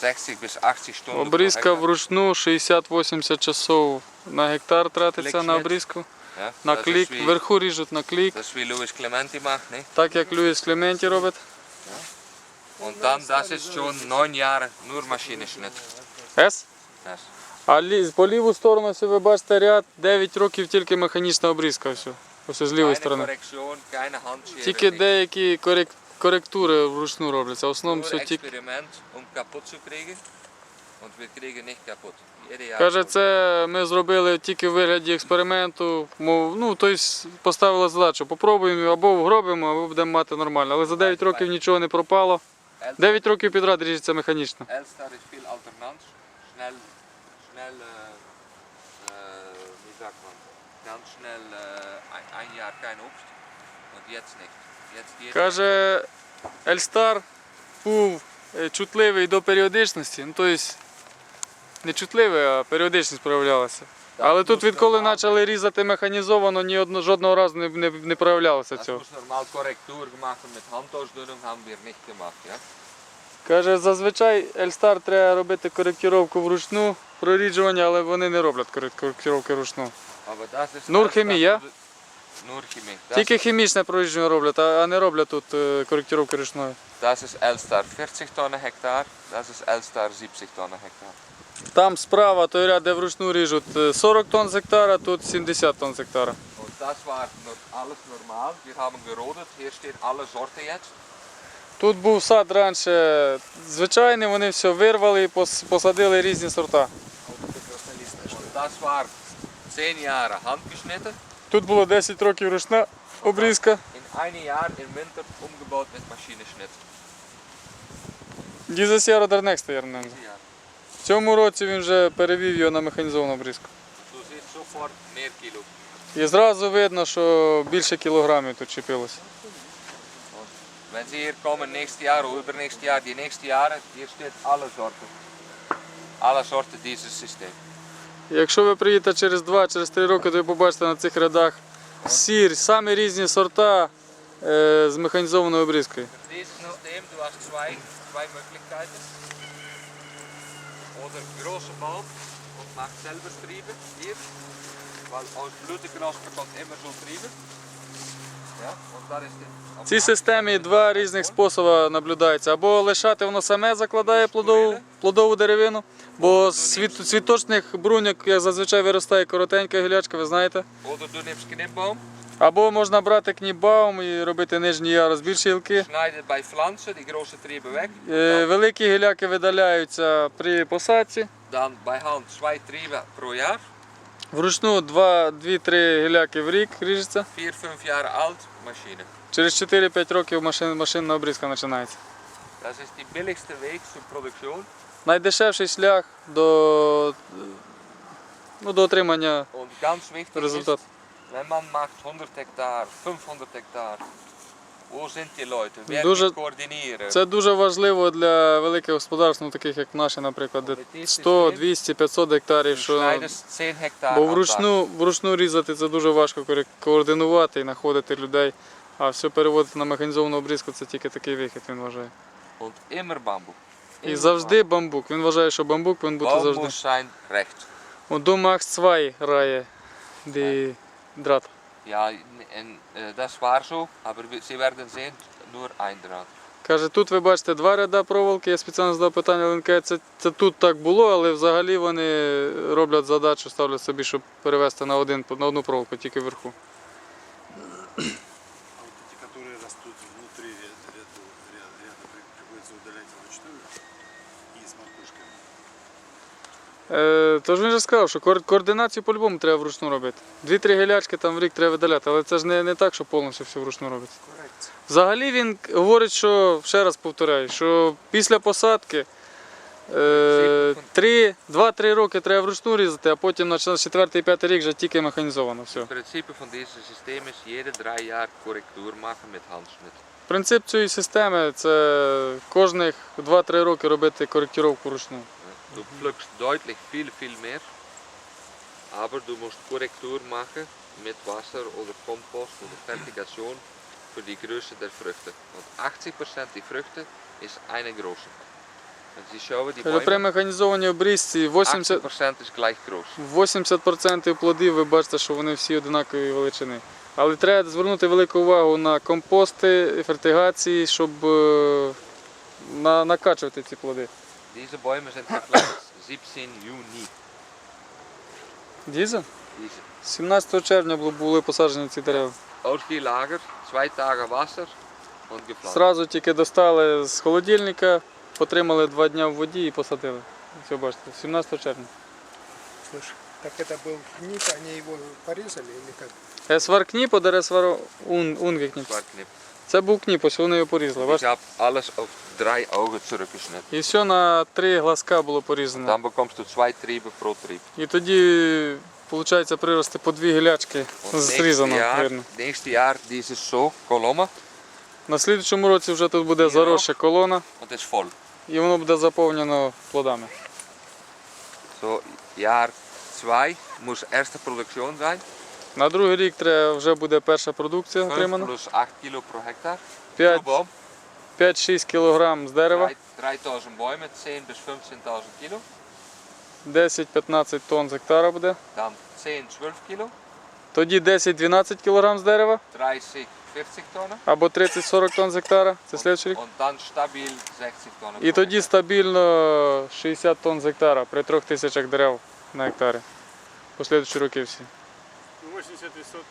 60 bis 80 Stunden. Обрізка вручну 60-80 часов на гектар тратиться на обрізку. На клік, вверху ріжуть на клік, так як Льюіс Клементі робить. Und dann, das ist schon neun Jahre nur Maschinenschnitt. С? Das. А по ліву сторону, ось ви бачите ряд, 9 років тільки механічна обрізка. Ось, ось з лівої сторони. Тільки деякі корек- коректури вручну робляться. В основному все тільки. Experiment, um kaputt zu kriegen. Und wir kriegen nicht kaputt. Каже, це ми зробили тільки в вигляді експерименту. Мов, ну, тобто поставили задачу, попробуємо або вгробимо, або будемо мати нормально. Але за 9 років нічого не пропало. 9 років підряд ріжеться механічно. Elster ist viel Alternanz. Schnell, schnell, äh, äh, wie sagt man, ganz schnell äh, ein, ein Jahr kein Obst. Und jetzt nicht. Каже, Ельстар був е, чутливий до періодичності. Ну, тобто не чутливий, а періодичність проявлялася. Але тут, відколи почали різати механізовано, ні одно, жодного разу не, не, не проявлялося цього. Каже, зазвичай Ельстар треба робити коректировку вручну, проріджування, але вони не роблять корек- коректировки вручну. Ist Nur Chemie. Das, Тільки хімічне прорідження роблять, а а не роблять тут е, коректировки ручної. das ist Elstar 40 Tonnen Hektar. Das ist Elstar 70 Tonnen Hektar. Там справа той ряд, де вручну ріжуть е, 40 тонн з гектара, тут 70 тонн з гектара. Und das war alles normal. Wir haben gerodet. Hier stehen alle Sorten jetzt. Тут був сад раніше звичайний, вони все вирвали і пос- посадили різні сорта. Und das war 10 Jahre handgeschnitten. Тут було 10 років ручна обрізка. Dieses Jahr oder Jahr. В цьому році він вже перевів його на механізовану обрізку. І зразу видно, що більше кілограмів тут чіпилося. Wenn Sie hier kommen nächstes Jahr oder übernächstes Jahr, die nächsten Jahre, hier steht alle Sorten. Alle Sorten dieses System. Якщо ви приїдете через 2-3 роки, то ви побачите на цих рядах всі самі різні сорта е, з механізованою обрізкою. Oder große Balk und macht hier. Weil aus Blütegras bekommt immer so Triebe. Ja, und da ist die, В цій системі два різних способи наблюдаються. Або лишати воно саме закладає плодову, плодову деревину, бо з цвіт, цвіточних бруньок, як зазвичай виростає коротенька гілячка, ви знаєте. Або можна брати кнібаум і робити нижній ярус більші гілки. Е, Великі гіляки видаляються при посадці. Вручну 2-3 гіляки в рік ріжеться. 4, 5 Jahre alt, Maschine. Через 4-5 років машин, машинна обрізка починається. Das ist die billigste Weg zur Produktion. Найдешевший шлях до, ну, до отримання Und ganz wichtig ist, результату. wenn man macht 100 Hektar, 500 Hektar, Дуже- Це дуже важливо для великих господарств, ну, таких як наші, наприклад, де 100, 200, 500 гектарів. Що... schneidest 10 Hektar Бо вручну, вручну різати це дуже важко координувати і знаходити людей. А все переводити на механізовану обрізку це тільки такий вихід, він вважає. І завжди бамбук. Він вважає, що бамбук бути Baum завжди. muss sein recht. У Du machst Ja, en, äh, das war so, aber wir- Sie werden sehen, nur ein Draht. Каже, тут ви бачите два ряда проволоки, я спеціально задав питання, каже, це, це тут так було, але взагалі вони роблять задачу, ставлять собі, щоб перевести на, один, на одну проволоку, тільки вверху. А вот эти, которые растут внутри ря- ряду, ря- ряда, при- приходится удалять вручную и с макушками. Е, тож він же сказав, що координацію по-любому треба вручну робити. Дві-три гілячки там в рік треба видаляти, але це ж не, не так, що повністю все вручну робиться. Взагалі він говорить, що ще раз повторяю, що після посадки е, 2-3 роки треба вручну різати, а потім на 4-5 рік вже тільки механізовано. Все. Jede. Принцип цієї системи це кожних 2-3 роки робити коректировку вручну. Du pflückst deutlich viel, viel mehr, aber du musst Korrektur machen mit Wasser oder Kompost oder Fertigation für die Größe der Früchte. Und 80% die Früchte ist eine große. Die schauen, die Каже, При механізованій обрізці 80, 80% ist gleich groß. 80% плодів ви бачите, що вони всі одинакової величини. Але треба звернути велику увагу на компости, фертигації, щоб е, на, накачувати ці плоди. Diese Bäume sind gepflanzt 17 Juni. Діза? Diese. 17 червня бу- були посаджені ці дерева. Ausgelager, zwei Tage Wasser und gepflanzt. Зразу тільки достали з холодильника, потримали два дні в воді і посадили. Все бачите, 17 червня. Слушай, так это был нип, они его порезали или как? Есвар кніп, а дересвар ун, унгекніп. Zwartknip. Це був кніп, ось вони його порізали. Alles auf drei Augen zurückgeschnitten. І все на три глазка було порізано. Dann bekommst du zwei Triebe pro Trieb. І тоді, виходить, прирости по дві гілячки Und зрізано. Jahr, Видно. nächstes Jahr dieses so, Kolomma На слідчому році вже тут буде заросша колона, und ist voll. і воно буде заповнено плодами. So, Jahr 2 muss erste Produktion sein. На другий рік треба вже буде перша продукція 5 отримана. plus 8 Kilo pro Hektar. 5 Pro Baum. 5-6 кг з дерева, 10 bis 15.000 Kilo. 10-15 тонн з гектара буде. Dann 10, 12 Kilo. Тоді 10-12 кг з дерева 30, 40 Tonnen. або 30-40 тонн з гектара. Це слідчий рік. Und dann stabil 60 Tonnen. І тоді стабільно 60 тонн з гектара при 3 тисячах дерев на гектарі. Послідуючі роки всі. Ну, 80%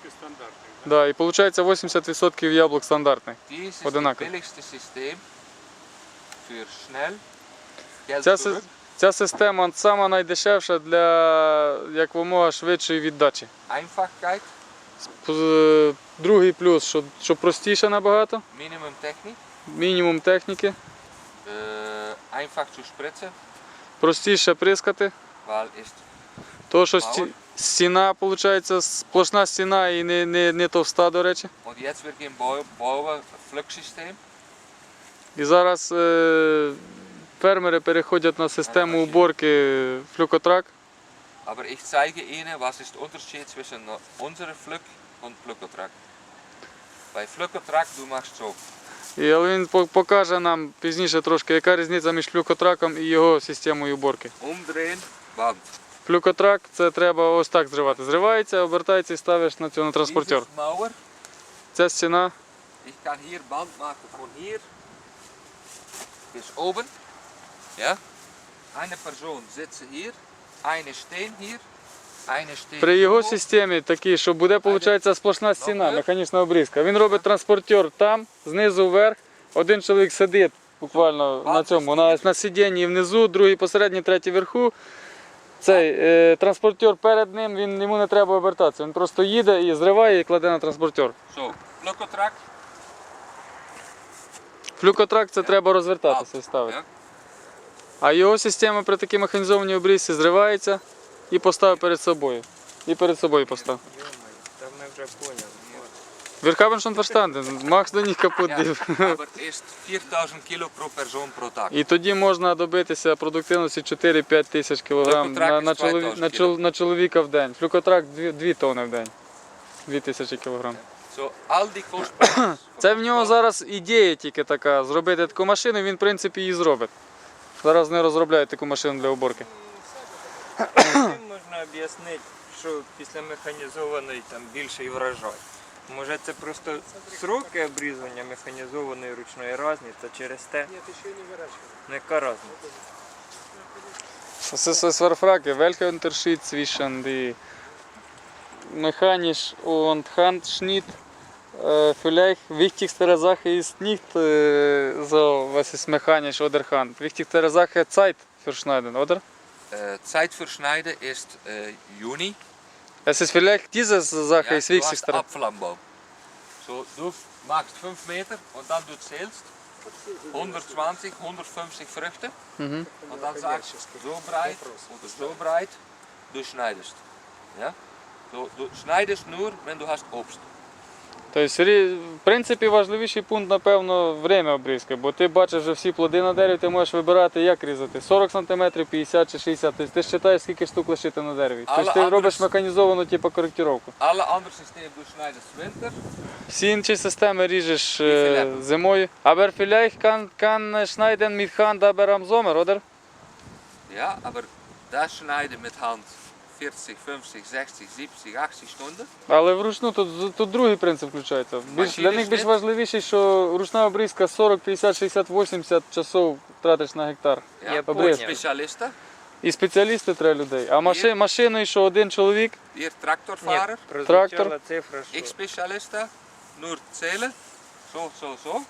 стандартных. Да, і виходить 80% яблук стандартних. Dies ist Одинаково. das billigste System für schnell Geld Ця, zurück. ця система сама найдешевша для якомога швидшої віддачі. Einfachkeit, П- Другий плюс, що, що простіше набагато, Minimum Technik, мінімум техніки, äh, einfach zu spritzen, простіше прискати. weil ist То, що сті, стіна, виходить, сплошна стіна і не, не, не товста, до речі. und jetzt wir gehen bau- І зараз е, фермери переходять на систему уборки флюкотрак. Aber ich zeige Ihnen, was ist der Unterschied zwischen unserer Flug und Fluggetrag. Bei Fluggetrag du machst so. І, але він покаже нам пізніше трошки, яка різниця між флюкотраком і його системою уборки. Umdrehen, Band. Флюкотрак це треба ось так зривати. Зривається, обертається і ставиш на цього на транспортер. Ця стіна ich kann hier Band machen von hier bis oben. Ja? Eine Person sitzt hier, eine stehen hier, eine steht при його системі такий, що буде виходить, сплошна стіна, механічна обрізка. Він робить транспортер там, знизу вверх. Один чоловік сидить буквально на цьому, на, на сидінні внизу, другий посередній, третій вверху. Цей е, транспортер перед ним, він, йому не треба обертатися. Він просто їде і зриває і кладе на транспортер. So, Fluggetrag, Флюкотрак це треба розвертатися і ставити. Ja? А його система при такій механізованій обрізці зривається і поставив перед собою. І перед собою постав. Там мы уже поняли. Wir haben schon verstanden. Machst du nicht kaputt. Ja, aber ist 4000 Kilo pro Person pro Tag. І тоді можна добитися продуктивності 4-5 тисяч кілограм Флюкотрак на, на, із чолові- 2000 на, чол- на чоловіка в день. Флюкотрак 2, 2 тонни в день. 2 тисячі кілограм. So, all. Це в нього зараз ідея тільки така, зробити таку машину, він в принципі її зробить. Зараз не розробляють таку машину для уборки. Чим можна об'яснити, що після механізованої там більший врожай? Може це просто сроки обрізання механізованої ручної різні, через те Нет, еще не выращивали. ну, яка різниця? Es ist es war Frage, welcher Unterschied zwischen die mechanisch und Handschnitt? Äh, vielleicht wichtigste Sache ist nicht äh, so, was ist mechanisch oder Hand. Wichtigste Sache Zeit für Schneiden, oder? Äh, Zeit für Schneiden ist äh, Juni. Es ist vielleicht diese Sache Ja, ist du am Baum. So, du machst 5 Meter und dann du zählst 120, 150 Früchte Mhm. und dann sagst du so breit oder so breit, du schneidest. Ja? So, du schneidest nur, wenn du hast Obst. Тобто, в принципі, важливіший пункт, напевно, время обрізки, бо ти бачиш вже всі плоди на дереві, ти можеш вибирати, як різати. 40 см, 50 чи 60 Тобто ти ж вважаєш, скільки штук лишити на дереві. Тобто ти робиш механізовану типу, systemen du schneidest winter. Всі інші системи ріжеш е, зимою. Aber vielleicht kann, kann schneiden mit Hand aber am Sommer, oder? Ja, aber das schneiden mit Hand 40, 50, 60, 70, 80 Stunden. Але вручну тут, тут другий принцип включається. Більш, для них більш важливіше, що ручна обрізка 40, 50, 60, 80 часов тратиш на гектар. Я. Specialisten. І спеціалісти треба людей. А маши, машиною, що один чоловік, Ні, Traktorfahrer. прозвучала Трактор. цифра, що Spezialisten. Nur zählen. So, so, so.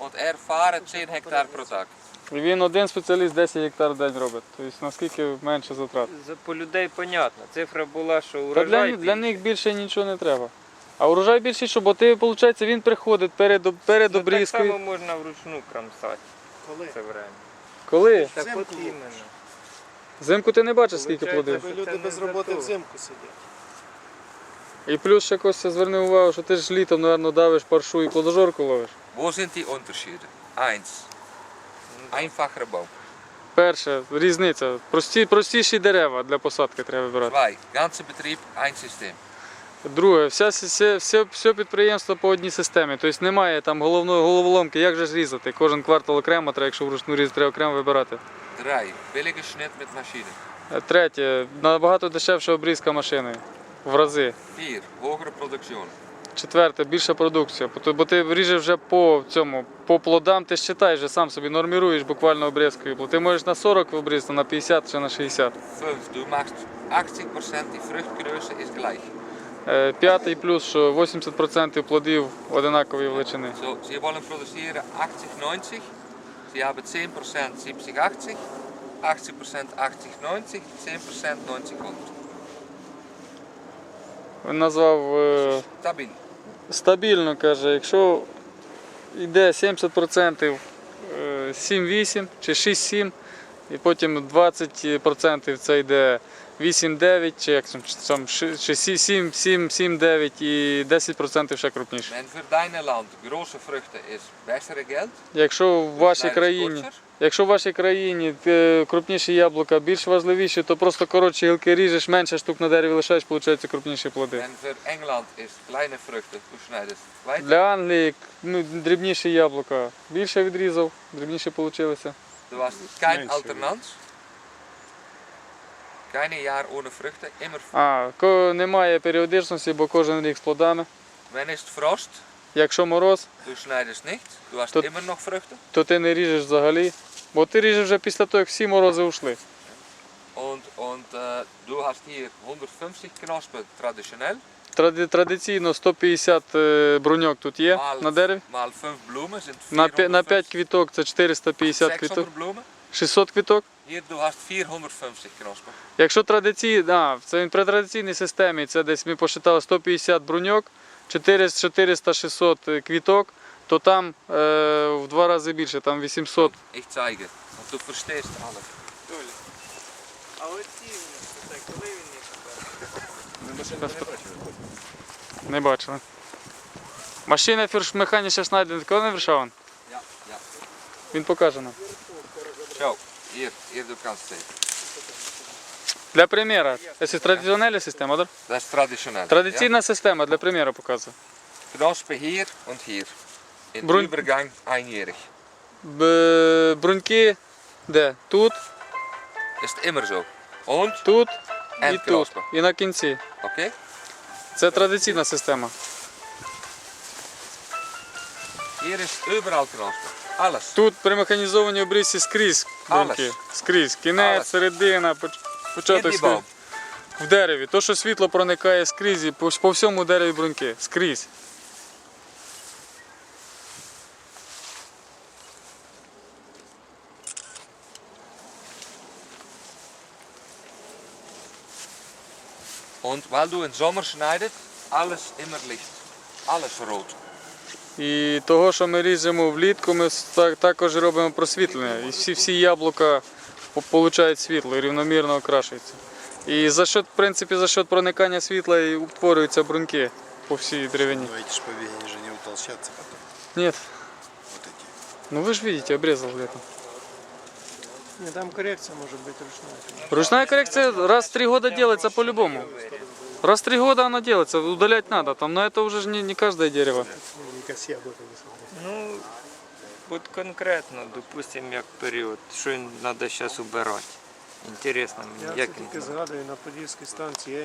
Und er fahren 10 Hektar pro Tag. І він один спеціаліст 10 гектар в день робить. Тобто наскільки менше затрат. за- по людей понятно. Цифра була, що Та урожай. для, для них більше нічого не треба. А урожай більший, що бо ти, виходить, він приходить перед, об- перед Ну, так обрізкою. само можна вручну крамсати Коли? це время. Коли? Так Взимку от іменно. Взимку ти не бачиш, скільки плодив. Бо Це люди не без роботи взимку сидять. І плюс ще Костя зверни увагу, що ти ж літом, мабуть, давиш паршу і плодожорку ловиш. Wo sind die Unterschiede? Eins. Einfacher Baum. Перше, різниця. Прості, простіші дерева для посадки треба вибирати. Zwei. Ganze Betrieb, ein System. Друге, вся, все, все, все підприємство по одній системі. Тобто немає там головної головоломки, як же ж різати. Кожен квартал окремо, треба, якщо вручну різати, треба окремо вибирати. Drei. Billige Schnitt mit Maschine. Третє, набагато дешевша обрізка машиною. В рази. Vier. Hogere Produktion. Четверте, більша продукція. Бо ти- ріжеш вже по цьому, по плодам, ти считаєш, вже сам собі норміруєш буквально обрізкою. Ти можеш на 40 обрізати, на 50 чи на 60. du machst 80% Fruchtgröße ist gleich. Е, П'ятий плюс, що 80% плодів одинакової величини. So, Sie wollen produzieren 80-90. Sie haben 10% 70-80, 80% 80-90, 10% 90-100. Він назвав е, Stabil. стабільно, каже, якщо йде 70% е, 7-8 чи 6-7, і потім 20% це йде 8-9, чи як там, чи там, ши- чи 7-7-9 і 10% ще крупніше. Land bessere Geld, Якщо в вашій країні. Якщо в вашій країні е, крупніші яблука більш важливіші, то просто коротші гілки ріжеш, менше штук на дереві лишаєш, виходить крупніші плоди. Для Англії ну, дрібніші яблука більше відрізав, Früchte, immer. А, немає періодичності, бо кожен рік з плодами. Wenn ist Frost, Якщо мороз, Früchte. то ти не ріжеш взагалі. Бо ти ріжеш вже після того, як всі морози ушли. Und, und äh, du hast hier 150 Knospen traditionell, Тради- Традиційно 150 е, бруньок тут є mal, на дереві. mal 5 Blumen sind На, на 5 квіток це 450 600 квіток. Blumen. 600 квіток. Hier du hast 450 Knospen. Якщо традиційно, а, це він при традиційній системі, це десь ми посчитали 150 бруньок, 400-600 квіток, то там е, в два рази більше, там 800. Ich zeige. Und du verstehst alles. А оці, це коли він їх обере? Не бачили. Машина фіршмеханіше Шнайден, коли не вирішав? Ja, ja. Він покаже нам. Zo, hier, hier du kannst sehen. Для примера. Це традиційна система, так? Das ist traditionell. Традиційна система для примеру показує. Ja? Hier und hier. In Brun- Übergang einjährig. Б- Бруньки де? Тут, Ist immer so. Und, тут і En тут. кнопка. І на кінці. okay? Це традиційна система. Hier ist überall Knospen. Alles. Тут при механізованій обрізці скрізь бруньки. Скрізь. Кінець, Але. середина, поч- початок Єдний В дереві. То, що світло проникає скрізь, і по, по всьому дереві бруньки. Скрізь. Und weil du im Sommer schneidest, alles immer Licht. Alles rot. І того, що ми ріжемо влітку, ми так- також робимо просвітлення. І всі, всі яблука по- получають світло і рівномірно окрашуються. І за счет, в принципі, за счет проникання світла і утворюються бруньки. по всій деревині. Но эти ж побеги, они же не утолщатся потом. Нет. Вот эти. Ну вы же видите, обрезал летом. Не, там коррекция может быть ручная. Ручная коррекция раз в три года делается по-любому. Раз в три года она делается, удалять надо. Там на это уже ж не, не каждое дерево. Не коси ягоды высадить. Ну, от конкретно, допустимо, як період, що треба зараз убирати. Інтересно мені, Я як це він тільки згадую на Подільській станції.